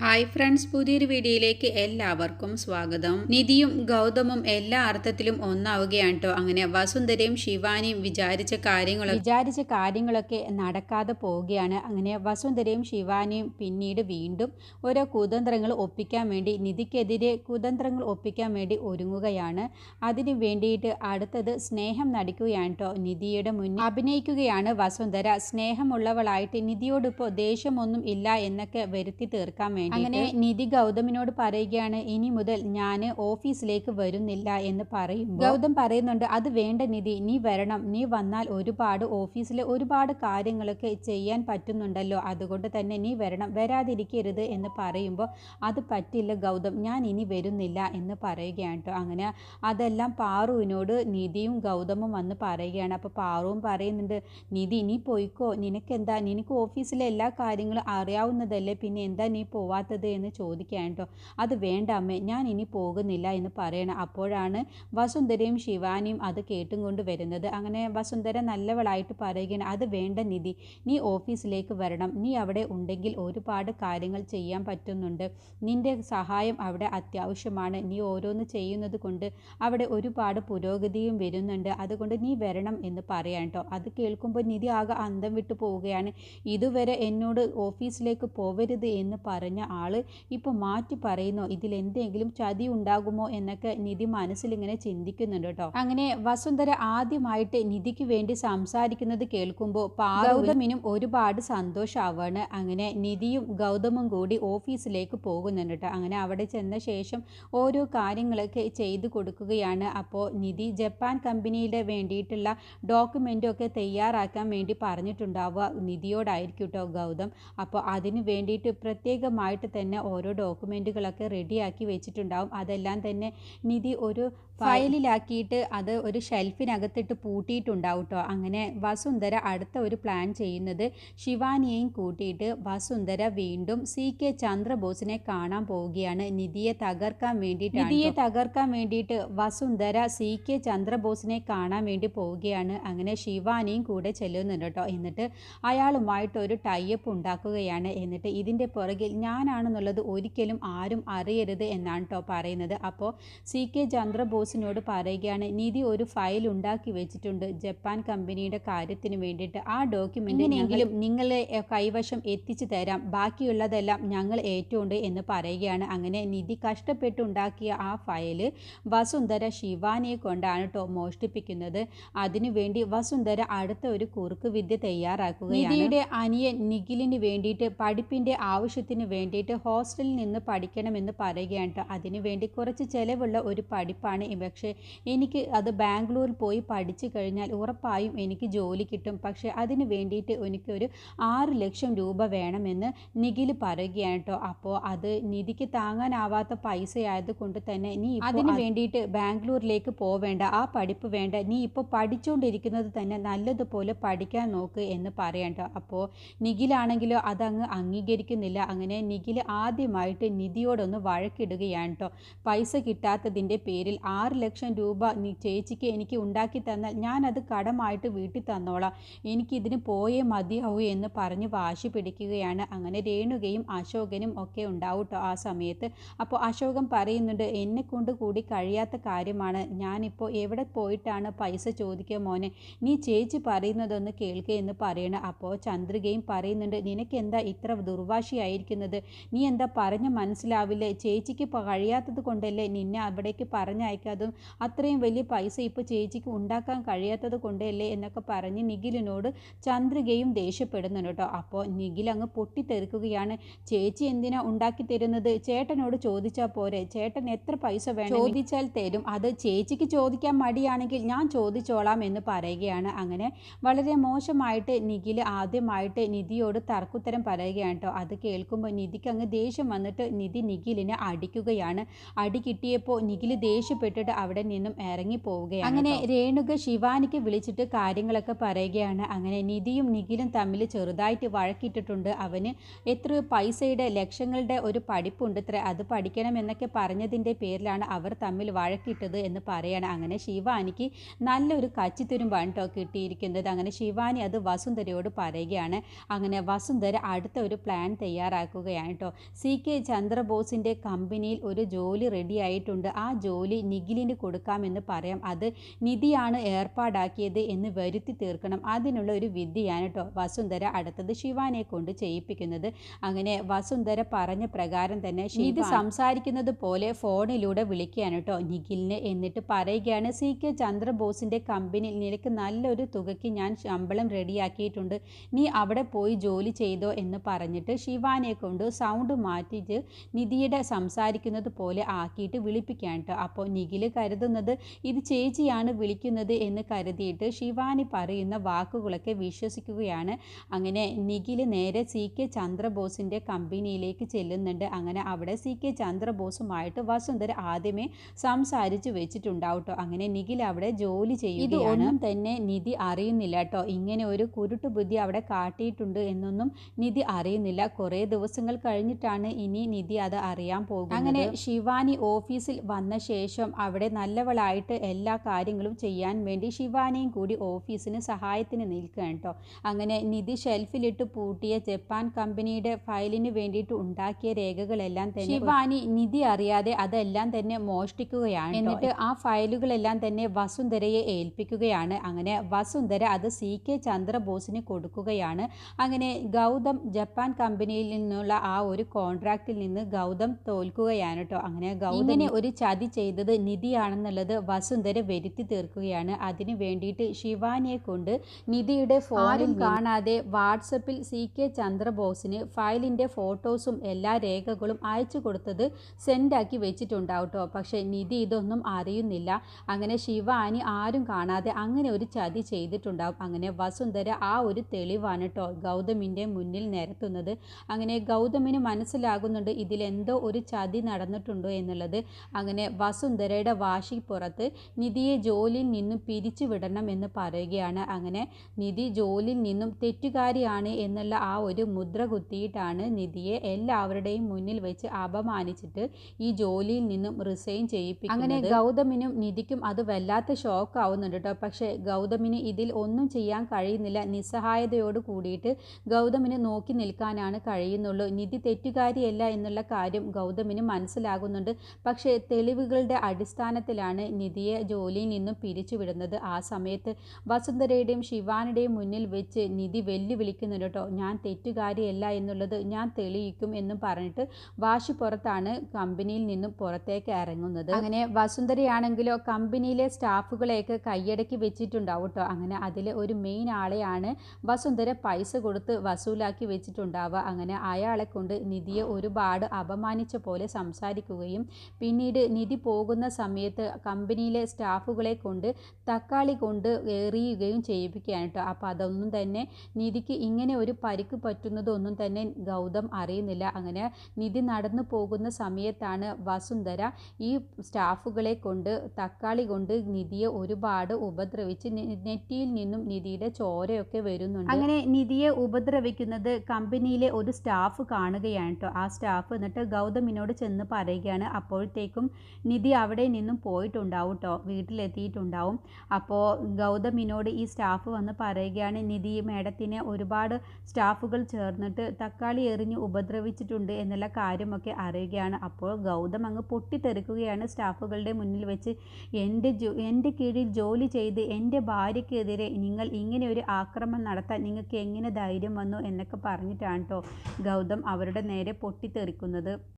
Hi friends പുതിയൊരു വീഡിയോയിലേക്ക് എല്ലാവർക്കും സ്വാഗതം. നിധിയും ഗൗതമും എല്ലാ അർത്ഥത്തിലും ഒന്നാവുകയാണ് കേട്ടോ അങ്ങനെ വസുന്ധരയും ശിവാനിയും വിചാരിച്ച കാര്യങ്ങൾ വിചാരിച്ച കാര്യങ്ങളൊക്കെ നടക്കാതെ പോവുകയാണ്. അങ്ങനെ വസുന്ധരയും ശിവാനിയും പിന്നീട് വീണ്ടും ഓരോ കുതന്ത്രങ്ങൾ ഒപ്പിക്കാൻ വേണ്ടി നിധിക്കെതിരെ കുതന്ത്രങ്ങൾ ഒപ്പിക്കാൻ വേണ്ടി ഒരുങ്ങുകയാണ്. അതിനു വേണ്ടിയിട്ട് അടുത്തത് സ്നേഹം നടിക്കുകയാണ് കേട്ടോ നിധിയുടെ മുന്നിൽ. അഭിനയിക്കുകയാണ് വസുന്ധര. സ്നേഹമുള്ളവളായിട്ട് നിധിയോടിപ്പോൾ ദേഷ്യമൊന്നും ഇല്ല എന്നൊക്കെ വരുത്തി തീർക്കാൻ വേണ്ടി അങ്ങനെ നിധി ഗൗതമിനോട് പറയുകയാണ് ഇനി മുതൽ ഞാൻ ഓഫീസിലേക്ക് വരുന്നില്ല എന്ന് പറയും ഗൗതം പറയുന്നുണ്ട് അത് വേണ്ട നിധി നീ വരണം. നീ വന്നാൽ ഒരുപാട് ഓഫീസിലെ ഒരുപാട് കാര്യങ്ങളൊക്കെ ചെയ്യാൻ പറ്റുന്നുണ്ടല്ലോ. അതുകൊണ്ട് തന്നെ നീ വരണം. വരാതിരിക്കരുത് എന്ന് പറയുമ്പോൾ അത് പറ്റില്ല ഗൗതം ഞാൻ ഇനി വരുന്നില്ല എന്ന് പറയുകയാണ് കേട്ടോ. അങ്ങനെ അതെല്ലാം പാറുവിനോട് നിധിയും ഗൗതമും വന്ന് പറയുകയാണ്. അപ്പോൾ പാറുവും പറയുന്നുണ്ട് നിധി നീ പോയിക്കോ. നിനക്കെന്താ? നിനക്ക് ഓഫീസിലെ എല്ലാ കാര്യങ്ങളും അറിയാവുന്നതല്ലേ. പിന്നെ എന്താ നീ പോവാത്തത് എന്ന് ചോദിക്കാൻ കേട്ടോ. അത് വേണ്ട അമ്മേ ഞാൻ ഇനി പോകുന്നില്ല എന്ന് പറയണം അപ്പോഴാണ് വസുന്ധരയും ശിവാനിയും അത് കേട്ടും കൊണ്ട് വരുന്നത്. അങ്ങനെ വസുന്ധര നല്ലവളായിട്ട് പറയുകയാണ് അത് വേണ്ട നിധി നീ ഓഫീസിലേക്ക് വരണം. നീ അവിടെ ഉണ്ടെങ്കിൽ ഒരുപാട് കാര്യങ്ങൾ ചെയ്യാൻ പറ്റുന്നുണ്ട്. നിന്റെ സഹായം അവിടെ അത്യാവശ്യമാണ്. നീ ഓരോന്ന് ചെയ്യുന്നത് കൊണ്ട് അവിടെ ഒരുപാട് പുരോഗതിയും വരുന്നുണ്ട്. അതുകൊണ്ട് നീ വരണം എന്ന് പറയാം കേട്ടോ. അത് കേൾക്കുമ്പോൾ നിധി ആകെ അന്തം വിട്ടു പോവുകയാണ്. ഇതുവരെ എന്നോട് ഓഫീസിലേക്ക് പോവരുത് എന്ന് പറഞ്ഞ ആൾ ഇപ്പോൾ മാറ്റി പറയുന്നോ ഇതിൽ എന്തെങ്കിലും ചതി ഉണ്ടാകുമോ എന്നൊക്കെ നിധി മനസ്സിലിങ്ങനെ ചിന്തിക്കുന്നുണ്ട് കേട്ടോ. അങ്ങനെ വസുന്ധര ആദ്യമായിട്ട് നിധിക്ക് വേണ്ടി സംസാരിക്കുന്നത് കേൾക്കുമ്പോൾ ഗൗതമിനും ഒരുപാട് സന്തോഷമാവാണ് അങ്ങനെ നിധിയും ഗൗതമും കൂടി ഓഫീസിലേക്ക് പോകുന്നുണ്ട് കേട്ടോ. അങ്ങനെ അവിടെ ചെന്ന ശേഷം ഓരോ കാര്യങ്ങളൊക്കെ ചെയ്തു കൊടുക്കുകയാണ്. അപ്പോൾ നിധി ജപ്പാൻ കമ്പനിയുടെ വേണ്ടിയിട്ടുള്ള ഡോക്യുമെന്റൊക്കെ തയ്യാറാക്കാൻ വേണ്ടി പറഞ്ഞിട്ടുണ്ടാവുക നിധിയോടായിരിക്കും കേട്ടോ ഗൗതം. അപ്പോൾ അതിന് വേണ്ടിയിട്ട് പ്രത്യേകമായിട്ട് തന്നെ ഓരോ ഡോക്യുമെന്റുകളൊക്കെ റെഡിയാക്കി വെച്ചിട്ടുണ്ടാവും. അതെല്ലാം തന്നെ നിധി ഒരു ഫയലിലാക്കിയിട്ട് അത് ഒരു ഷെൽഫിനകത്തിട്ട് പൂട്ടിയിട്ടുണ്ടാവും കേട്ടോ അങ്ങനെ വസുന്ധര അടുത്ത ഒരു പ്ലാൻ ചെയ്യുന്നത് ശിവാനിയെയും കൂട്ടിയിട്ട് വസുന്ധര വീണ്ടും സി കെ ചന്ദ്രബോസിനെ കാണാൻ പോവുകയാണ്. നിധിയെ തകർക്കാൻ വേണ്ടിയിട്ട് നിധിയെ തകർക്കാൻ വേണ്ടിയിട്ട് വസുന്ധര സി കെ ചന്ദ്രബോസിനെ കാണാൻ വേണ്ടി പോവുകയാണ്. അങ്ങനെ ശിവാനിയും കൂടെ ചെല്ലുന്നുണ്ട് കേട്ടോ എന്നിട്ട് അയാളുമായിട്ട് ഒരു ടൈപ്പ് ഉണ്ടാക്കുകയാണ്. എന്നിട്ട് ഇതിന്റെ പുറകിൽ ഞാനാണെന്നുള്ളത് ഒരിക്കലും ആരും അറിയരുത് എന്നാണ് കേട്ടോ പറയുന്നത്. അപ്പോൾ സി കെ ചന്ദ്രബോസിനോട് പറയുകയാണ് നിധി ഒരു ഫയൽ ഉണ്ടാക്കി വെച്ചിട്ടുണ്ട്. ജപ്പാൻ കമ്പനിയുടെ കാര്യത്തിന് വേണ്ടിയിട്ട് ആ ഡോക്യുമെന്റ് എങ്കിലും നിങ്ങളെ കൈവശം എത്തിച്ചു തരാം. ബാക്കിയുള്ളതെല്ലാം ഞങ്ങൾ ഏറ്റുണ്ട് എന്ന് പറയുകയാണ്. അങ്ങനെ നിധി കഷ്ടപ്പെട്ടുണ്ടാക്കിയ ആ ഫയൽ വസുന്ധര ശിവാനിയെ കൊണ്ടാണ് കേട്ടോ മോഷ്ടിപ്പിക്കുന്നത്. അതിനുവേണ്ടി വസുന്ധര അടുത്ത ഒരു കുറുക്ക് വിദ്യ തയ്യാറാക്കുകയാണ്. നിധിയുടെ അനിയൻ നിഖിലിന് വേണ്ടിയിട്ട് പഠിപ്പിന്റെ ആവശ്യത്തിന് വേണ്ടിയിട്ട് ഹോസ്റ്റലിൽ നിന്ന് പഠിക്കണമെന്ന് പറയുകയാണ് കേട്ടോ അതിനു വേണ്ടി കുറച്ച് ചിലവുള്ള ഒരു പഠിപ്പാണ് പക്ഷേ എനിക്ക് അത് ബാംഗ്ലൂരിൽ പോയി പഠിച്ചു കഴിഞ്ഞാൽ ഉറപ്പായും എനിക്ക് ജോലി കിട്ടും. പക്ഷേ അതിന് വേണ്ടിയിട്ട് എനിക്കൊരു ആറ് ലക്ഷം രൂപ വേണമെന്ന് നിഖിൽ പറയുകയാണ് കേട്ടോ അപ്പോൾ അത് നിധിക്ക് താങ്ങാനാവാത്ത പൈസ ആയതുകൊണ്ട് തന്നെ നീ അതിന് വേണ്ടിയിട്ട് ബാംഗ്ലൂരിലേക്ക് പോവേണ്ട. ആ പഠിപ്പ് വേണ്ട. നീ ഇപ്പോൾ പഠിച്ചുകൊണ്ടിരിക്കുന്നത് തന്നെ നല്ലതുപോലെ പഠിക്കാൻ നോക്ക് എന്ന് പറയാം കേട്ടോ അപ്പോൾ നിഖിലാണെങ്കിലോ അതങ്ങ് അംഗീകരിക്കുന്നില്ല. അങ്ങനെ നിഖിൽ ആദ്യമായിട്ട് നിധിയോടൊന്ന് വഴക്കിടുകയാണ് കേട്ടോ പൈസ കിട്ടാത്തതിന്റെ പേരിൽ ആറ് ലക്ഷം രൂപ ചേച്ചിക്ക് എനിക്ക് ഉണ്ടാക്കി തന്നാൽ ഞാനത് കടമായിട്ട് വീട്ടിൽ തന്നോളാം. എനിക്കിതിന് പോയേ മതിയാവൂ എന്ന് പറഞ്ഞ് വാശി പിടിക്കുകയാണ്. അങ്ങനെ രേണുകയും അശോകനും ഒക്കെ ഉണ്ടാവും ആ സമയത്ത്. അപ്പോൾ അശോകൻ പറയുന്നുണ്ട് എന്നെ കൊണ്ട് കൂടി കഴിയാത്ത കാര്യമാണ്. ഞാനിപ്പോൾ എവിടെ പോയിട്ടാണ് പൈസ ചോദിക്കുക മോനെ? നീ ചേച്ചി പറയുന്നതൊന്ന് കേൾക്കുക എന്ന് പറയണം. അപ്പോൾ ചന്ദ്രികയും പറയുന്നുണ്ട് നിനക്കെന്താ ഇത്ര ദുർവാശിയായിരിക്കുന്നത്? നീ എന്താ പറഞ്ഞ് മനസ്സിലാവില്ലേ? ചേച്ചിക്ക് കഴിയാത്തത് കൊണ്ടല്ലേ നിന്നെ അവിടേക്ക് പറഞ്ഞയക്കാതും അത്രയും വലിയ പൈസ ഇപ്പോൾ ചേച്ചിക്ക് ഉണ്ടാക്കാൻ കഴിയാത്തത് കൊണ്ടല്ലേ എന്നൊക്കെ പറഞ്ഞ് നിഖിലിനോട് ചന്ദ്രികയും ദേഷ്യപ്പെടുന്നു കേട്ടോ. അപ്പോൾ നിഖിൽ അങ്ങ് പൊട്ടിത്തെറിക്കുകയാണ്. ചേച്ചി എന്തിനാ ഉണ്ടാക്കി തരുന്നത്? ചേട്ടനോട് ചോദിച്ചാൽ പോരെ. ചേട്ടൻ എത്ര പൈസ വേണം ചോദിച്ചാൽ തരും. അത് ചേച്ചിക്ക് ചോദിക്കാൻ മടിയാണെങ്കിൽ ഞാൻ ചോദിച്ചോളാം എന്ന് പറയുകയാണ്. അങ്ങനെ വളരെ മോശമായിട്ട് നിഖിൽ ആദ്യമായിട്ട് നിധിയോട് തർക്കുത്തരം പറയുകയാണ് കേട്ടോ. അത് കേൾക്കുമ്പോൾ നിധിക്ക് അങ്ങ് ദേഷ്യം വന്നിട്ട് നിധി നിഖിലിനെ അടിക്കുകയാണ്. അടി കിട്ടിയപ്പോൾ നിഖിൽ ദേഷ്യപ്പെട്ടിട്ട് അവിടെ നിന്നും ഇറങ്ങി പോവുകയാണ് അങ്ങനെ രേണുക ശിവാനിക്ക് വിളിച്ചിട്ട് കാര്യങ്ങളൊക്കെ പറയുകയാണ്. അങ്ങനെ നിധിയും നിഖിലും തമ്മിൽ ചെറുതായിട്ട് വഴക്കിട്ടിട്ടുണ്ട്. അവന് എത്ര പൈസയുടെ ലക്ഷങ്ങളുടെ ഒരു പഠിപ്പുണ്ട് ഇത്ര. അത് പഠിക്കണം എന്നൊക്കെ പറഞ്ഞതിന്റെ പേരിലാണ് അവർ തമ്മിൽ വഴക്കിട്ടത് എന്ന് പറയാണ്. അങ്ങനെ ശിവാനിക്ക് നല്ലൊരു കച്ചിത്തുരുമ്പാണ് കേട്ടോ കിട്ടിയിരിക്കുന്നത്. അങ്ങനെ ശിവാനി അത് വസുന്ധരയോട് പറയുകയാണ്. അങ്ങനെ വസുന്ധര അടുത്ത ഒരു പ്ലാൻ തയ്യാറാക്കുകയാണ്. കേട്ടോ സി കെ ചന്ദ്രബോസിന്റെ കമ്പനിയിൽ ഒരു ജോലി റെഡി ആയിട്ടുണ്ട്. ആ ജോലി നിഖിലിന് കൊടുക്കാമെന്ന് പറയാം. അത് നിധിയാണ് ഏർപ്പാടാക്കിയത് എന്ന് വരുത്തി തീർക്കണം. അതിനുള്ള ഒരു വിദ്യയാണ് കേട്ടോ വസുന്ധര അടുത്തത് ശിവാനെ കൊണ്ട് ചെയ്യിപ്പിക്കുന്നത്. അങ്ങനെ വസുന്ധര പറഞ്ഞ പ്രകാരം തന്നെ ഇത് സംസാരിക്കുന്നത് പോലെ ഫോണിലൂടെ വിളിക്കുകയാണ് കേട്ടോ നിഖിലിന് എന്നിട്ട് പറയുകയാണ് സി കെ ചന്ദ്രബോസിന്റെ കമ്പനിയിൽ നിനക്ക് നല്ലൊരു തുകയ്ക്ക് ഞാൻ ശമ്പളം റെഡിയാക്കിയിട്ടുണ്ട് നീ അവിടെ പോയി ജോലി ചെയ്തോ എന്ന് പറഞ്ഞിട്ട് ശിവാനെ കൊണ്ട് സൗണ്ട് മാറ്റിയിട്ട് നിധിയുടെ സംസാരിക്കുന്നത് പോലെ ആക്കിയിട്ട് വിളിപ്പിക്കാൻ കേട്ടോ അപ്പോൾ നിഖിൽ കരുതുന്നത് ഇത് ചേച്ചിയാണ് വിളിക്കുന്നത് എന്ന് കരുതിയിട്ട് ശിവാനി പറയുന്ന വാക്കുകളൊക്കെ വിശ്വസിക്കുകയാണ്. അങ്ങനെ നിഖിൽ നേരെ സി കെ ചന്ദ്രബോസിന്റെ കമ്പനിയിലേക്ക് ചെല്ലുന്നുണ്ട്. അങ്ങനെ അവിടെ സി കെ ചന്ദ്രബോസുമായിട്ട് വസുന്ധര ആദ്യമേ സംസാരിച്ചു വെച്ചിട്ടുണ്ടാവും കേട്ടോ അങ്ങനെ നിഖിൽ അവിടെ ജോലി ചെയ്യുകയാണ്. തന്നെ നിധി അറിയുന്നില്ല കേട്ടോ ഇങ്ങനെ ഒരു കുരുട്ടു ബുദ്ധി അവിടെ കാട്ടിയിട്ടുണ്ട് എന്നൊന്നും നിധി അറിയുന്നില്ല. കുറേ ദിവസങ്ങൾ കഴിഞ്ഞിട്ടാണ് ഇനി നിധി അത് അറിയാൻ പോകുന്നത്. അങ്ങനെ ശിവാനി ഓഫീസിൽ വന്ന ശേഷം അവിടെ നല്ലവളായിട്ട് എല്ലാ കാര്യങ്ങളും ചെയ്യാൻ വേണ്ടി ശിവാനിയും കൂടി ഓഫീസിന് സഹായത്തിന് നിൽക്കുകയാണ് കേട്ടോ. അങ്ങനെ നിധി ഷെൽഫിലിട്ട് പൂട്ടിയ ജപ്പാൻ കമ്പനിയുടെ ഫയലിന് വേണ്ടിയിട്ട് ഉണ്ടാക്കിയ രേഖകളെല്ലാം തന്നെ ശിവാനി നിധി അറിയാതെ അതെല്ലാം തന്നെ മോഷ്ടിക്കുകയാണ് എന്നിട്ട് ആ ഫയലുകളെല്ലാം തന്നെ വസുന്ധരയെ ഏൽപ്പിക്കുകയാണ്. അങ്ങനെ വസുന്ധര അത് സി കെ ചന്ദ്രബോസിന് കൊടുക്കുകയാണ്. അങ്ങനെ ഗൗതം ജപ്പാൻ കമ്പനിയിൽ നിന്നുള്ള ആ ഒരു കോൺട്രാക്റ്റിൽ നിന്ന് ഗൗതം തോൽക്കുകയാണ് കേട്ടോ അങ്ങനെ ഗൗതമിനെ ഒരു ചതി ചെയ്തത് നിധിയാണെന്നുള്ളത് വസുന്ധര വരുത്തി തീർക്കുകയാണ്. അതിനു വേണ്ടിയിട്ട് ശിവാനിയെ കൊണ്ട് നിധിയുടെ ഫോണിൽ കാണാതെ വാട്സപ്പിൽ സി കെ ചന്ദ്രബോസിന് ഫയലിന്റെ ഫോട്ടോസും എല്ലാ രേഖകളും അയച്ചു കൊടുത്തത് സെൻഡാക്കി വെച്ചിട്ടുണ്ടാവും കേട്ടോ പക്ഷേ നിധി ഇതൊന്നും അറിയുന്നില്ല. അങ്ങനെ ശിവാനി ആരും കാണാതെ അങ്ങനെ ഒരു ചതി ചെയ്തിട്ടുണ്ടാവും. അങ്ങനെ വസുന്ധര ആ ഒരു തെളിവാണ് കേട്ടോ ഗൗതമിന്റെ മുന്നിൽ നിരത്തുന്നത്. അങ്ങനെ ഗൗതമിന് മനസ്സിലാകുന്നുണ്ട് ഇതിലെന്തോ ഒരു ചതി നടന്നിട്ടുണ്ടോ എന്നുള്ളത്. അങ്ങനെ വസുന്ധരയുടെ വാശി പുറത്ത് നിധിയെ ജോലിയിൽ നിന്നും പിരിച്ചു വിടണം എന്ന് പറയുകയാണ്. അങ്ങനെ നിധി ജോലിയിൽ നിന്നും തെറ്റുകാരിയാണ് എന്നുള്ള ആ ഒരു മുദ്ര കുത്തിയിട്ടാണ് നിധിയെ എല്ലാവരുടെയും മുന്നിൽ വെച്ച് അപമാനിച്ചിട്ട് ഈ ജോലിയിൽ നിന്നും റിസൈൻ ചെയ്യിപ്പിക്കും അങ്ങനെ ഗൗതമിനും നിധിക്കും അത് വല്ലാത്ത ഷോക്ക് ആവുന്നുണ്ട് കേട്ടോ. പക്ഷേ ഗൗതമിന് ഇതിൽ ഒന്നും ചെയ്യാൻ കഴിയുന്നില്ല. നിസ്സഹായതയോട് കൂടിയിട്ട് ഗൗതമിന് നോക്കി നിൽക്കാനാണ് കഴിയുന്നുള്ളൂ. നിധി തെറ്റുകാരിയല്ല എന്നുള്ള കാര്യം ഗൗതമിന് മനസ്സിലാകുന്നുണ്ട്. പക്ഷേ തെളിവുകളുടെ അടിസ്ഥാനത്തിലാണ് നിധിയെ ജോലിയിൽ നിന്നും പിരിച്ചുവിടുന്നത്. ആ സമയത്ത് വസുന്ധരയുടെയും ശിവാനിയുടെയും മുന്നിൽ വെച്ച് നിധി വെല്ലുവിളിക്കുന്നുണ്ട് കേട്ടോ. ഞാൻ തെറ്റുകാരിയല്ല എന്നുള്ളത് ഞാൻ തെളിയിക്കും എന്നും പറഞ്ഞിട്ട് വാശി പുറത്താണ് കമ്പനിയിൽ നിന്നും പുറത്തേക്ക് ഇറങ്ങുന്നത്. അങ്ങനെ വസുന്ധരയാണെങ്കിലോ കമ്പനിയിലെ സ്റ്റാഫുകളെയൊക്കെ കൈയടക്കി വെച്ചിട്ടുണ്ടാവും കേട്ടോ. അങ്ങനെ അതിൽ ഒരു മെയിൻ ആളെയാണ് വസുന്ധര പൈസ കൊടുത്ത് വസൂലാക്കി വെച്ചിട്ടുണ്ടാവുക. അങ്ങനെ അയാളെ കൊണ്ട് നിധിയെ ഒരുപാട് അപമാനിച്ച പോലെ സംസാരിക്കുകയും പിന്നീട് നിധി പോകുന്ന സമയത്ത് കമ്പനിയിലെ സ്റ്റാഫുകളെ കൊണ്ട് തക്കാളി കൊണ്ട് എറിയുകയും ചെയ്യിപ്പിക്കുകയാണ് കേട്ടോ. അപ്പോൾ അതൊന്നും തന്നെ നിധിക്ക് ഇങ്ങനെ ഒരു പരിക്ക് പറ്റുന്നതൊന്നും തന്നെ ഗൗതം അറിയുന്നില്ല. അങ്ങനെ നിധി നടന്നു പോകുന്ന സമയത്താണ് വസുന്ധര ഈ സ്റ്റാഫുകളെ കൊണ്ട് തക്കാളി കൊണ്ട് നിധിയെ ഒരുപാട് ഉപദ്രവിച്ച് നെറ്റിയിൽ നിന്നും നിധിയുടെ ചോരയൊക്കെ വരുന്നുണ്ട്. അങ്ങനെ നിധിയെ ഉപദ്രവിക്കുന്നത് കമ്പനിയിലെ ഒരു സ്റ്റാഫ് കാണുകയാണ് കേട്ടോ ആ സ്റ്റാഫ് എന്നിട്ട് ഗൗതമിനോട് ചെന്ന് പറയുകയാണ്. അപ്പോഴത്തേക്കും നിധി അവിടെ നിന്നും പോയിട്ടുണ്ടാവും കേട്ടോ വീട്ടിലെത്തിയിട്ടുണ്ടാവും. അപ്പോൾ ഗൗതമിനോട് ഈ സ്റ്റാഫ് വന്ന് പറയുകയാണ് നിധി മേഡത്തിനെ ഒരുപാട് സ്റ്റാഫുകൾ ചേർന്നിട്ട് തക്കാളി എറിഞ്ഞ് ഉപദ്രവിച്ചിട്ടുണ്ട് എന്നുള്ള കാര്യമൊക്കെ അറിയുകയാണ്. അപ്പോൾ ഗൗതം അങ്ങ് പൊട്ടിത്തെറിക്കുകയാണ് സ്റ്റാഫുകളുടെ മുന്നിൽ വെച്ച്. എന്റെ ജോ എന്റെ കീഴിൽ ജോലി ചെയ്ത് എന്റെ ഭാര്യയ്ക്കെതിരെ നിങ്ങൾ ഇങ്ങനെ ഒരു ആക്രമണം നടത്താൻ നിങ്ങൾക്ക് എങ്ങനെ ധൈര്യം വന്നു? എന്നൊക്കെ പറഞ്ഞിട്ടാണ് കേട്ടോ ഗൗതം അവരുടെ നേരെ പൊട്ടിത്തെറിക്കുന്നത്